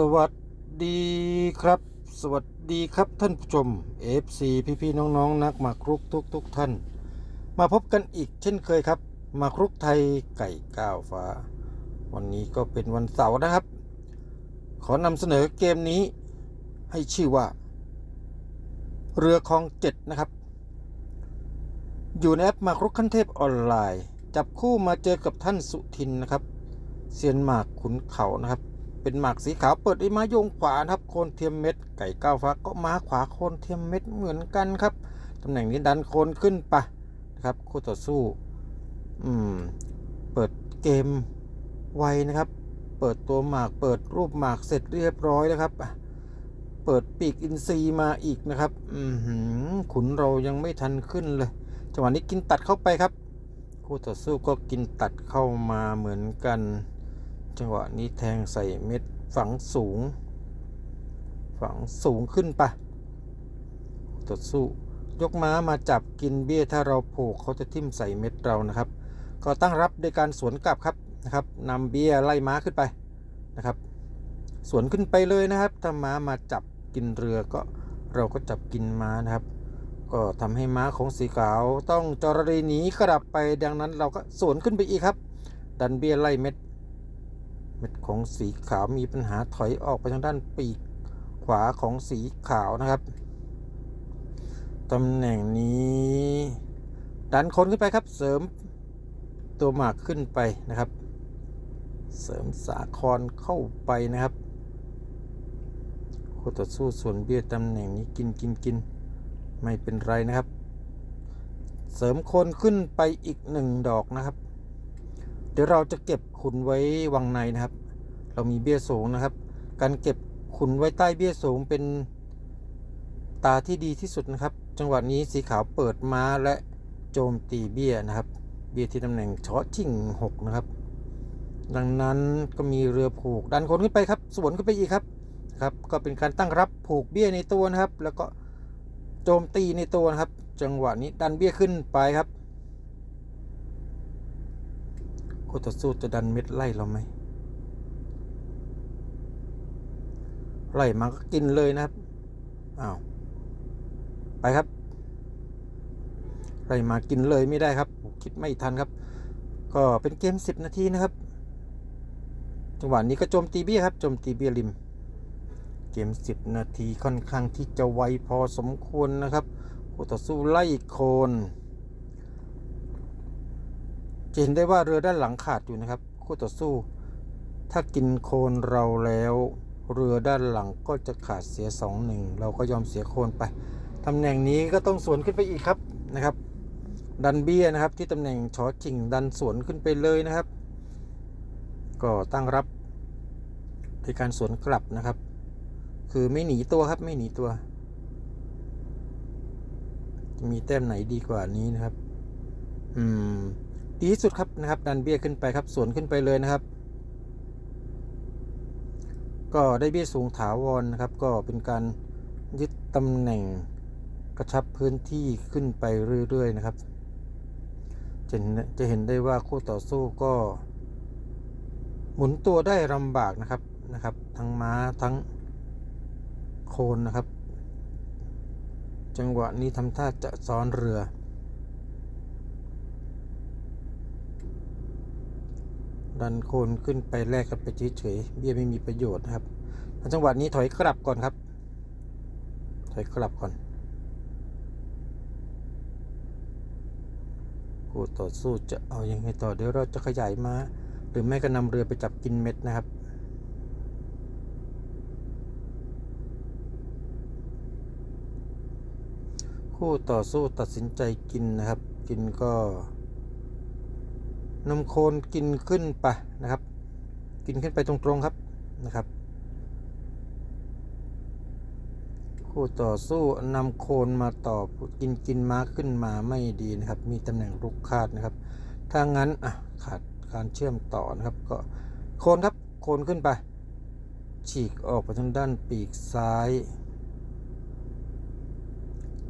สวัสดีครับ สวัสดีครับท่านผู้ชม FC พี่ๆน้องๆนักหมากรุกทุกทุกท่าน มาพบกันอีกเช่นเคยครับหมากรุกไทยไก่ก้าวฟ้า วันนี้ก็เป็นวันเสาร์นะครับ ขอนำเสนอเกมนี้ให้ชื่อว่า เรือคลองเจ็ดนะครับ อยู่ในแอปหมากรุกขั้นเทพออนไลน์ จับคู่มาเจอกับท่านสุทินนะครับเซียนหมากขุนเขานะครับ เป็นหมากสีขาวเปิดด้วยไม้ยงขวานะครับโคนเทียมเม็ด ไก่ก้าวฟ้าก็ม้าขวาโคนเทียมเม็ดเหมือนกันครับตำแหน่งนี้ดันโคนขึ้นไปนะครับคู่ต่อสู้อืมเปิดเกมไวนะครับ เปิดตัวหมากเปิดรูปหมากเสร็จเรียบร้อยแล้วครับเปิดปีกอินทรีมาอีกนะครับอืขุนเรายังไม่ทันขึ้นเลยจังหวะนี้กินตัดเข้าไปครับคู่ต่อสู้ก็กินตัดเข้ามาเหมือนกัน จังหวะนี้แทงใส่เม็ดฝังสูง ฝังสูงขึ้นไปคู่ต่อสู้ ยกม้ามาจับกินเบี้ยถ้าเราผูกเขาจะทิ่มใส่เม็ดเรานะครับ ก็ตั้งรับโดยการสวนกลับครับนะครับนำเบี้ยไล่ม้าขึ้นไปนะครับ สวนขึ้นไปเลยนะครับ ถ้าม้ามาจับกินเรือก็เราก็จับกินม้านะครับ ก็ทำให้ม้าของสีขาวต้องจรรีหนีกลับไปดังนั้นเราก็สวนขึ้นไปอีกครับ ดันเบี้ยไล่เม็ด เม็ดของสีขาวมีปัญหาถอยออกไปทางด้านปีกขวาของสีขาวนะครับ ตำแหน่งนี้ดันคนขึ้นไปครับ เสริมตัวหมากขึ้นไปนะครับ เสริมสาครเข้าไปนะครับคู่ต่อสู้ส่วนเบี้ยตำแหน่งนี้กินกินกินไม่เป็นไรนะครับ เสริมคนขึ้นไปอีกหนึ่งดอกนะครับ เดี๋ยวเราจะเก็บขุนไว้วังในนะครับ เรามีเบี้ยสูงนะครับ การเก็บขุนไว้ใต้เบี้ยสูงเป็นตาที่ดีที่สุดนะครับ จังหวะนี้สีขาวเปิดม้าและโจมตีเบี้ยนะครับ เบี้ยที่ตำแหน่งชอชิ่งหกนะครับ ดังนั้นก็มีเรือผูกดันคนขึ้นไปครับ สวนขึ้นไปอีกครับครับ ก็เป็นการตั้งรับผูกเบี้ยในตัวนะครับ แล้วก็โจมตีในตัวนะครับ จังหวะนี้ดันเบี้ยขึ้นไปครับ คู่ต่อสู้จะดันเม็ดไล่เราไหมไล่มาก็กินเลยนะครับ อ้าว ไปครับไล่มากินเลยไม่ได้ครับ คิดไม่ทันครับ ก็เป็นเกม 10 นาทีนะครับ จังหวะนี้ก็โจมตีเบี้ยครับ โจมตีเบี้ยริม เกม 10 นาทีค่อนข้างที่จะไวพอสมควรนะครับคู่ต่อสู้ไล่โคน จะเห็นได้ว่าเรือด้านหลังขาดอยู่นะครับคู่ต่อสู้ ถ้ากินโคนเราแล้ว เรือด้านหลังก็จะขาดเสีย2 1เราก็ยอมเสียโคนไปตำแหน่งนี้ก็ต้องสวนขึ้นไปอีกครับนะครับ ดันเบี้ยนะครับที่ตำแหน่งชอชิงดันสวนขึ้นไปเลยนะครับ ก็ตั้งรับในการสวนกลับนะครับ คือไม่หนีตัวครับไม่หนีตัวมีแต้มไหนดีกว่านี้นะครับ อืม ดีที่สุดครับนะครับ ดันเบี้ยขึ้นไปครับสวนขึ้นไปเลยนะครับ ก็ได้เบี้ยสูงถาวรนะครับ ก็เป็นการยึดตำแหน่งกระชับพื้นที่ขึ้นไปเรื่อยๆนะครับ จะเห็นจะเห็นได้ว่าคู่ต่อสู้ก็ หมุนตัวได้ลำบากนะครับนะครับ ทั้งม้าทั้งโคนนะครับ จังหวะนี้ทำท่าจะซ้อนเรือ ดันโคนขึ้นไปแลกกันไปเฉยๆเบี้ยไม่มีประโยชน์นะครับจังหวะนี้ถอยกลับก่อนครับ ถอยกลับก่อนคู่ต่อสู้จะเอาอยัางไงต่อเดี๋ยวเราจะขยายมาหรือไม่ก็นำเรือไปจับกินเม็ดนะครับคู่ต่อสู้ตัดสินใจกินนะครับ กินก็ นำโคนกินขึ้นไปนะครับ กินขึ้นไปตรงๆครับนะครับคู่ต่อสู้นำโคนมาต่อกินกินม้าขึ้นมาไม่ดีนะครับ มีตำแหน่งลุกคาดนะครับ ถ้างั้นอะขาดการเชื่อมต่อนะครับก็โคนครับโคนขึ้นไป ฉีกออกไปทางด้านปีกซ้าย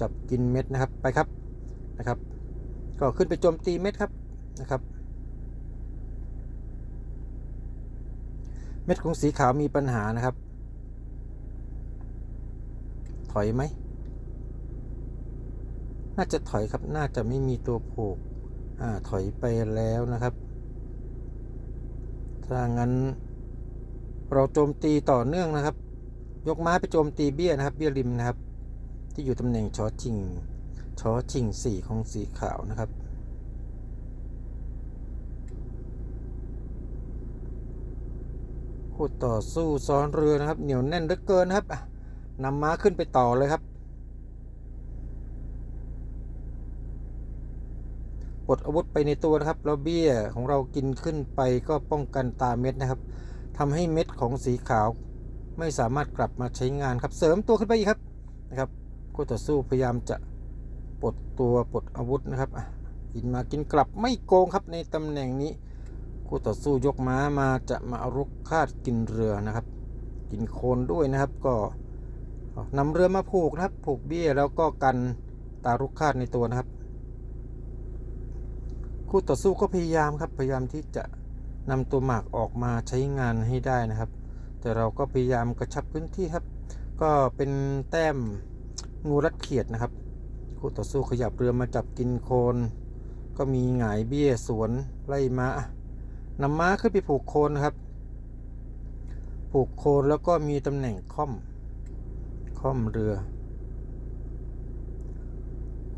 จับกินเม็ดนะครับไปครับนะครับ ก็ขึ้นไปโจมตีเม็ดครับนะครับ เม็ดของสีขาวมีปัญหานะครับ ถอยไหม น่าจะถอยครับ น่าจะไม่มีตัวผูกอถอยไปแล้วนะครับ ถ้างั้น เราโจมตีต่อเนื่องนะครับ ยกม้าไปโจมตีเบี้ยนะครับ เบี้ยริมนะครับ ที่อยู่ตำแหน่งชอชิงชอชิงสี่ของสีขาวนะครับ คู่ต่อสู้ซ้อนเรือนะครับ เหนียวแน่นเหลือเกินครับนำม้าขึ้นไปต่อเลยครับปลดอาวุธไปในตัวนะครับแล้วเบี้ยของเรากินขึ้นไปก็ป้องกันตาเม็ดนะครับทำให้เม็ดของสีขาว ไม่สามารถกลับมาใช้งานครับ เสริมตัวขึ้นไปอีกครับนะครับคู่ต่อสู้พยายามจะปลดตัวปลดอาวุธนะครับอะกินมากินกลับไม่โกงครับในตำแหน่งนี้ คู่ต่อสู้ยกม้ามาจะมาอารุกคาดกินเรือนะครับ กินโคลนด้วยนะครับก็นำเรือมาผูกนะครับ ผูกเบี้ยแล้วก็กันตารุกคาดในตัวนะครับ คู่ต่อสู้ก็พยายามครับ พยายามที่จะนำตัวหมากออกมาใช้งานให้ได้นะครับ แต่เราก็พยายามกระชับพื้นที่ครับ ก็เป็นแต้มงูรัดเขียดนะครับ คู่ต่อสู้ขยับเรือมาจับกินโคลนก็มีหงายเบี้ยสวนไล่ม้า นำม้าขึ้นไปผูกโคนนะครับ ผูกโคนแล้วก็มีตำแหน่งค่อม ค่อมเรือ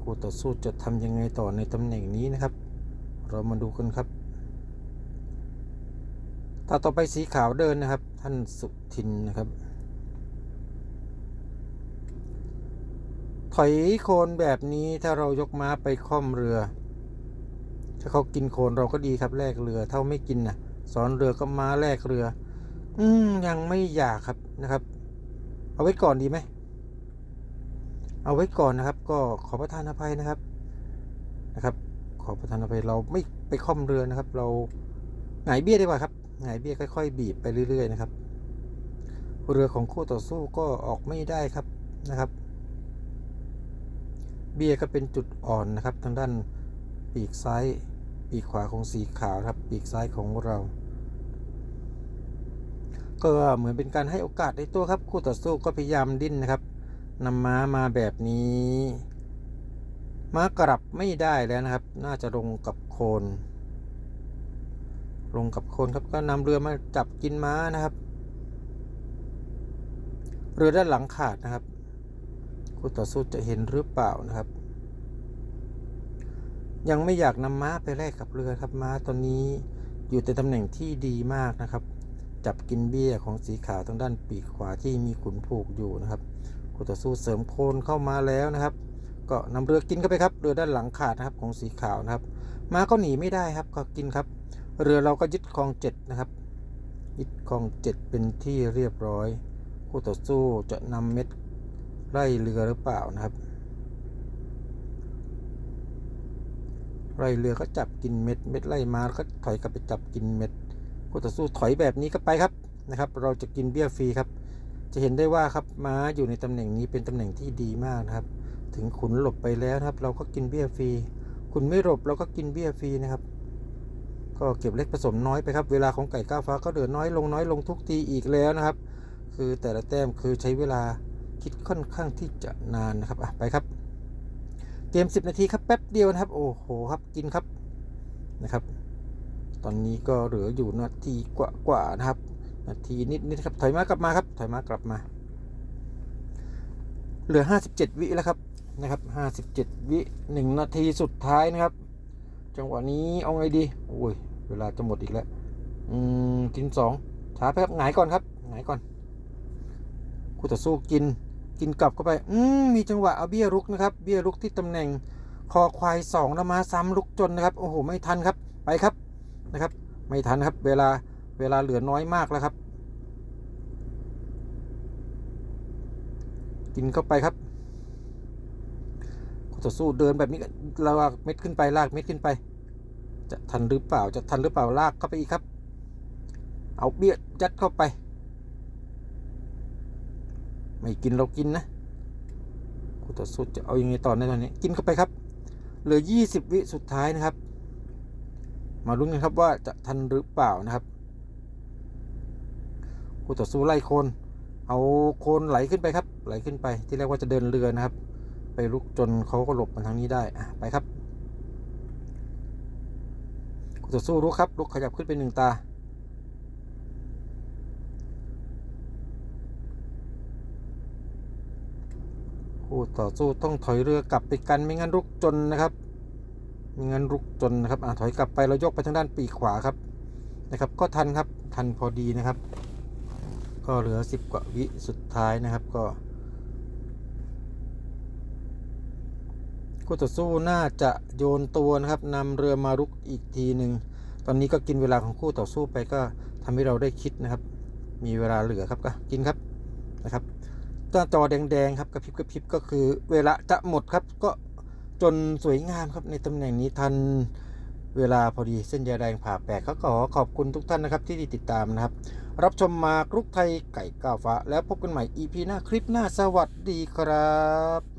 คู่ต่อสู้จะทำยังไงต่อในตำแหน่งนี้นะครับ เรามาดูกันครับตาต่อไปสีขาวเดินนะครับ ท่านสุทินนะครับ ถอยโคนแบบนี้ถ้าเรายกม้าไปค่อมเรือ ถ้าเขากินโคนเราก็ดีครับแลกเรือเท่าไม่กินนะสอนเรือก็มาแลกเรือ อืมยังไม่อยากครับนะครับ เอาไว้ก่อนดีไหมเอาไว้ก่อนนะครับ ก็ขอประทานอภัยนะครับนะครับ ขอประทานอภัยเราไม่ไปค่อมเรือนะครับ เราหงายเบี้ยดีกว่าครับหงายเบี้ยค่อยๆ บีบไปเรื่อยๆนะครับ เรือของคู่ต่อสู้ก็ออกไม่ได้ครับนะครับ เบี้ยก็เป็นจุดอ่อนนะครับ ทางด้านปีกซ้าย ปีกขวาของสีขาวครับปีกซ้ายของเรา ก็เหมือนเป็นการให้โอกาสในตัวครับ คู่ต่อสู้ก็พยายามดิ้นนะครับนำม้ามาแบบนี้ ม้ากลับไม่ได้แล้วนะครับ น่าจะลงกับโคน ลงกับโคนครับก็นำเรือมาจับกินม้านะครับ เรือด้านหลังขาดนะครับ คู่ต่อสู้จะเห็นหรือเปล่านะครับ ยังไม่อยากนำม้าไปแลกกับเรือครับม้าตอนนี้อยู่ในตำแหน่งที่ดีมากนะครับ จับกินเบี้ยของสีขาวทางด้านปีกขวาที่มีขุนผูกอยู่นะครับคู่ต่อสู้เสริมโคนเข้ามาแล้วนะครับ ก็นำเรือกินเข้าไปครับเรือด้านหลังขาดนะครับของสีขาวนะครับ ม้าก็หนีไม่ได้ครับก็กินครับ เรือเราก็ยึดคลองเจ็ดนะครับยึดคลองเจ็ดเป็นที่เรียบร้อยคู่ต่อสู้จะนำเม็ดไล่เรือหรือเปล่านะครับ ไล่เรือก็จับกินเม็ด เม็ดไล่มาก็ถอยกลับไปจับกินเม็ดคู่ต่อสู้ถอยแบบนี้ก็ไปครับนะครับ เราจะกินเบี้ยฟรีครับ จะเห็นได้ว่าครับม้าอยู่ในตำแหน่งนี้เป็นตำแหน่งที่ดีมากนะครับ ถึงขุนหลบไปแล้วครับ เราก็กินเบี้ยฟรีขุนไม่หลบเราก็กินเบี้ยฟรีนะครับ ก็เก็บเล็กผสมน้อยไปครับ เวลาของไก่ก้าวฟ้าก็เดินน้อยลงน้อยลงทุกทีอีกแล้วนะครับ คือแต่ละแต้มคือใช้เวลาคิดค่อนข้างที่จะนานนะครับอะไปครับ กม 10 นาทีครับแป๊บเดียวนะครับ โอ้โหครับกินครับนะครับ ตอนนี้ก็เหลืออยู่นาทีกว่าๆนะครับ นาทีนิดนิดครับถอยมากลับมาครับถอยมากลับมา เหลือ 57 วิแล้วครับนะครับ 57 วิ1นาทีสุดท้ายนะครับ จังหวะนี้เอาไงดีโอ้ยเวลาจะหมดอีกแล้วอืมกินสองช้าไปครับหงายก่อนครับหงายก่อนคู่ต่อสู้กิน กินกลับเข้าไป อืมมีจังหวะเอาเบี้ยรุกนะครับ เบี้ยรุกที่ตำแหน่งคอควายสองแล้วมาซ้ำลุกจนนะครับ โอ้โห ไม่ทันครับ ไปครับนะครับ ไม่ทันครับ เวลาเวลาเหลือน้อยมากแล้วครับ กินเข้าไปครับคู่ต่อสู้เดินแบบนี้ลากเม็ดขึ้นไปลากเม็ดขึ้นไป จะทันหรือเปล่าจะทันหรือเปล่าลากเข้าไปอีกครับ เอาเบี้ยยัดเข้าไป ไม่กินเรากินนะคู่ต่อสู้จะเอาอยัางไงต่อในตอนนี้ กินเข้าไปครับ เหลือ 20 วิสุดท้ายนะครับ มาลุ้นกันครับว่าจะทันหรือเปล่านะครับคู่ต่อสู้ไล่โคน เอาโคนไหลขึ้นไปครับ ไหลขึ้นไปที่แรกว่าจะเดินเรือนะครับ ไปลุกจนเขาก็หลบมาทางนี้ได้อะไปครับกูจะสู้ลุกครับลุกขยับขึ้นไปหนึ่งตา คู่ต่อสู้ต้องถอยเรือกลับไปกันไม่งั้นลุกจนนะครับไม่งั้นลุกจนนะครับอ่ถอยกลับไปเรายกไปทางด้านปีกขวาครับนะครับ ก็ทันครับทันพอดีนะครับ ก็เหลือ 10 กว่าวิสุดท้ายนะครับก็คู่ต่อสู้น่าจะโยนตัวนะครับนำเรือมารุกอีกทีหนึ่งตอนนี้ก็กินเวลาของคู่ต่อสู้ไปก็ทำให้เราได้คิดนะครับ มีเวลาเหลือครับก็กินครับนะครับ น้าจอแดงๆครับกระพริบกระพริบก็คือเวลาจะหมดครับก็จนสวยงามครับในตำแหน่งนี้ทันเวลาพอดีเส้นยาแดงผ่าแปดก็ขอขอบคุณทุกท่านนะครับที่ติดตามนะครับ รับชมมากรุกไทยไก่ก้าวฟ้า แล้วพบกันใหม่ EP หน้าคลิปหน้าสวัสดีครับ